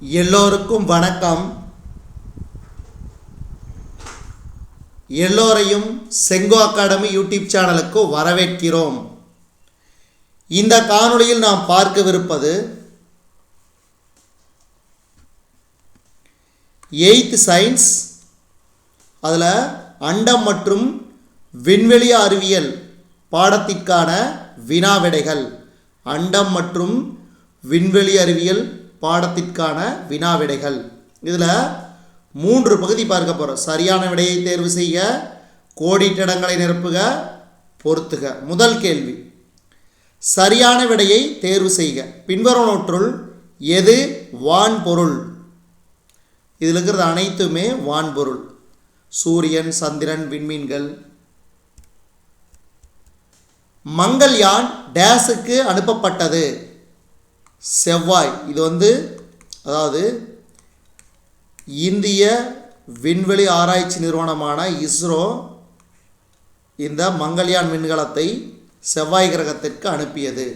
எல்லோருக்கும் வணக்கம். எல்லோரையும் செங்கோ அகாடமி யூடியூப் சேனலுக்கு வரவேற்கிறோம். இந்த காணொளியில் நாம் பார்க்கவிருப்பது எயித் சயின்ஸ் அதில் அண்டம் மற்றும் விண்வெளி அறிவியல் பாடத்திற்கான வினாவிடைகள். அண்டம் மற்றும் விண்வெளி அறிவியல் பாடத்திற்கான வினா விடைகள் இதில் மூன்று பகுதி பார்க்க போகிறோம் சரியான விடையை தேர்வு செய்ய கோடிட்டிடங்களை நிரப்புக பொருத்துக. முதல் கேள்வி. சரியான விடையை தேர்வு செய்க. பின்வருவனவற்றுள் எது வான்பொருள் இதில் இருக்கிறது அனைத்துமே வான்பொருள் சூரியன் சந்திரன் விண்மீன்கள். மங்கள்யான் டேஸுக்கு அனுப்பப்பட்டது. செவ்வாய். இது வந்து அதாவது இந்திய விண்வெளி ஆராய்ச்சி நிறுவனமான இஸ்ரோ இந்த மங்கள்யான் விண்கலத்தை செவ்வாய் கிரகத்திற்கு அனுப்பியது.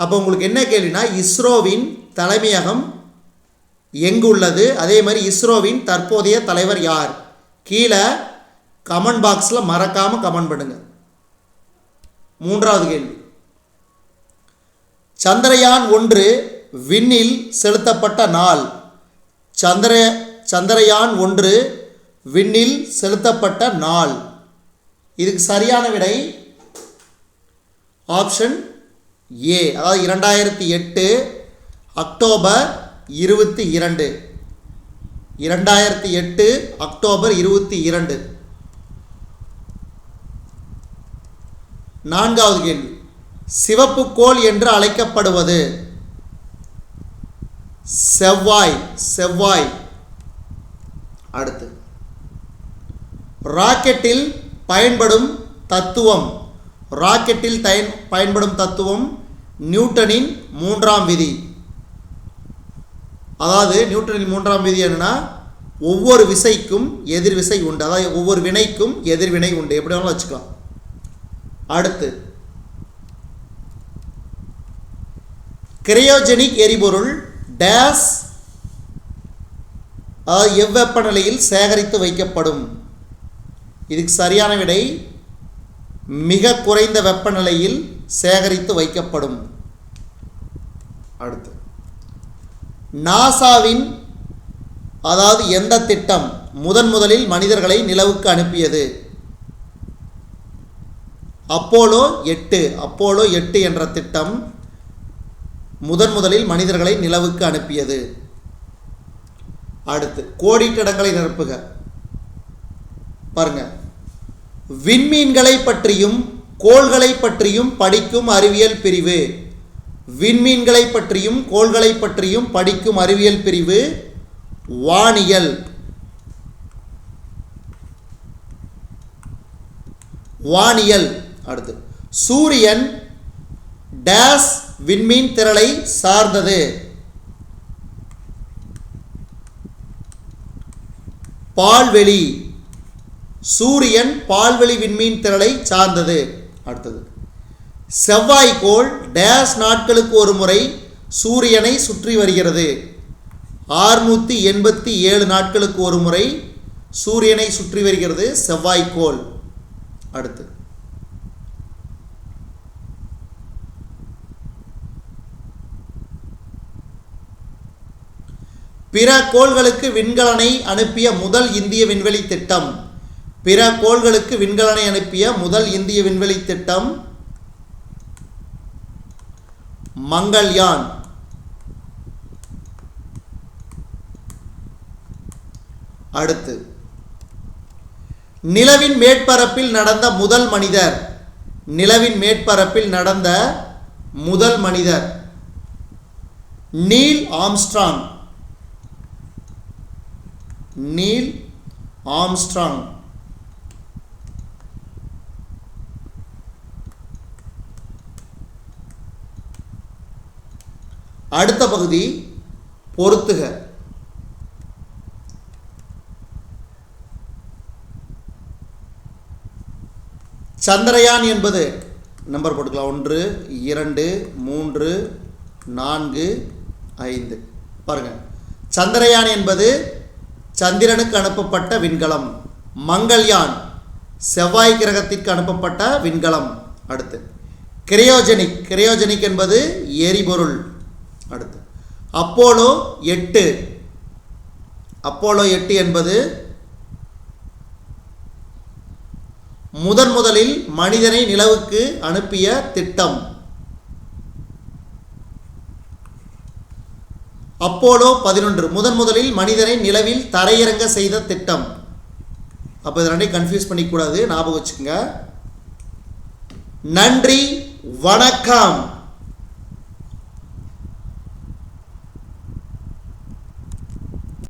அப்போ உங்களுக்கு என்ன கேள்வினா இஸ்ரோவின் தலைமையகம் எங்கு உள்ளது அதே மாதிரி இஸ்ரோவின் தற்போதைய தலைவர் யார்? கீழே கமெண்ட் பாக்ஸில் மறக்காமல் கமெண்ட் பண்ணுங்க. மூன்றாவது கேள்வி. சந்திரயான் ஒன்று விண்ணில் செலுத்தப்பட்ட நாள். சந்திர சந்திரயான் ஒன்று விண்ணில் செலுத்தப்பட்ட நாள். இதுக்கு சரியான விடை ஆப்ஷன் ஏ அதாவது இரண்டாயிரத்தி எட்டு அக்டோபர் இருபத்தி இரண்டு. இரண்டாயிரத்தி எட்டு அக்டோபர் இருபத்தி இரண்டு. நான்காவது கேள்வி. சிவப்பு கோள் என்று அழைக்கப்படுவது. செவ்வாய் செவ்வாய். அடுத்து. ராக்கெட்டில் பயன்படும் தத்துவம். ராக்கெட்டில் தயன் பயன்படும் தத்துவம் நியூட்டனின் மூன்றாம் விதி. அதாவது நியூட்டனின் மூன்றாம் விதி என்னன்னா ஒவ்வொரு விசைக்கும் எதிர்விசை உண்டு. அதாவது ஒவ்வொரு வினைக்கும் எதிர்வினை உண்டு. எப்படி வேணாலும் வச்சுக்கலாம். அடுத்து. கிரையோஜெனிக் எரிபொருள் டேஸ் அதாவது எவ்வெப்பநிலையில் சேகரித்து வைக்கப்படும். இதுக்கு சரியான விடை மிக குறைந்த வெப்பநிலையில் சேகரித்து வைக்கப்படும். அடுத்து. நாசாவின் அதாவது எந்த திட்டம் முதன் முதலில் மனிதர்களை நிலவுக்கு அனுப்பியது? அப்போலோ எட்டு அப்போலோ எட்டு என்ற திட்டம் முதன் முதலில் மனிதர்களை நிலவுக்கு அனுப்பியது. அடுத்து கோடிட்டடங்களை நிரப்புக. பாருங்க. விண்மீன்களை பற்றியும் கோள்களை பற்றியும் படிக்கும் அறிவியல் பிரிவு. விண்மீன்களை பற்றியும் கோள்களை பற்றியும் படிக்கும் அறிவியல் பிரிவு வானியல். வானியல். அடுத்து சூரியன் டேஸ் விண்மீன் திரளை சார்ந்தது. பால்வெளி. சூரியன் பால்வெளி விண்மீன் திரளை சார்ந்தது. அடுத்தது. செவ்வாய்க்கோள் டேஸ் நாட்களுக்கு ஒரு முறை சூரியனை சுற்றி வருகிறது. ஆறுநூற்றி எண்பத்தி ஏழு நாட்களுக்கு ஒரு முறை சூரியனை சுற்றி வருகிறது செவ்வாய்க்கோள் அடுத்து. பிற கோள்களுக்கு விண்கலனை அனுப்பிய முதல் இந்திய விண்வெளி திட்டம். பிற கோள்களுக்கு விண்கலனை அனுப்பிய முதல் இந்திய விண்வெளி திட்டம். மங்கள்யான். அடுத்து. நிலவின் மேற்பரப்பில் நடந்த முதல் மனிதர். நிலவின் மேற்பரப்பில் நடந்த முதல் மனிதர். Neil Armstrong. Neil Armstrong. அடுத்த பகுதி பொருத்துக சந்திரயான் என்பது நம்பர் போட்டுக்கலாம் ஒன்று இரண்டு மூன்று நான்கு ஐந்து. பாருங்க. சந்திரயான் என்பது சந்திரனுக்கு அனுப்பப்பட்ட விண்கலம். மங்கள்யான் செவ்வாய் கிரகத்திற்கு அனுப்பப்பட்ட விண்கலம். அடுத்து கிரையோஜெனிக். கிரையோஜெனிக் என்பது எரிபொருள். அடுத்து அப்போலோ எட்டு. அப்போலோ எட்டு என்பது முதன் முதலில் மனிதனை நிலவுக்கு அனுப்பிய திட்டம். அப்போலோ பதினொன்று. முதன் முதலில் மனிதனை நிலவில் தரையிறங்க செய்த திட்டம். அப்போ இது ரெண்டையும் கன்ஃபியூஸ் பண்ணிக்கூடாது ஞாபகம் வச்சுக்கோங்க. நன்றி வணக்கம்.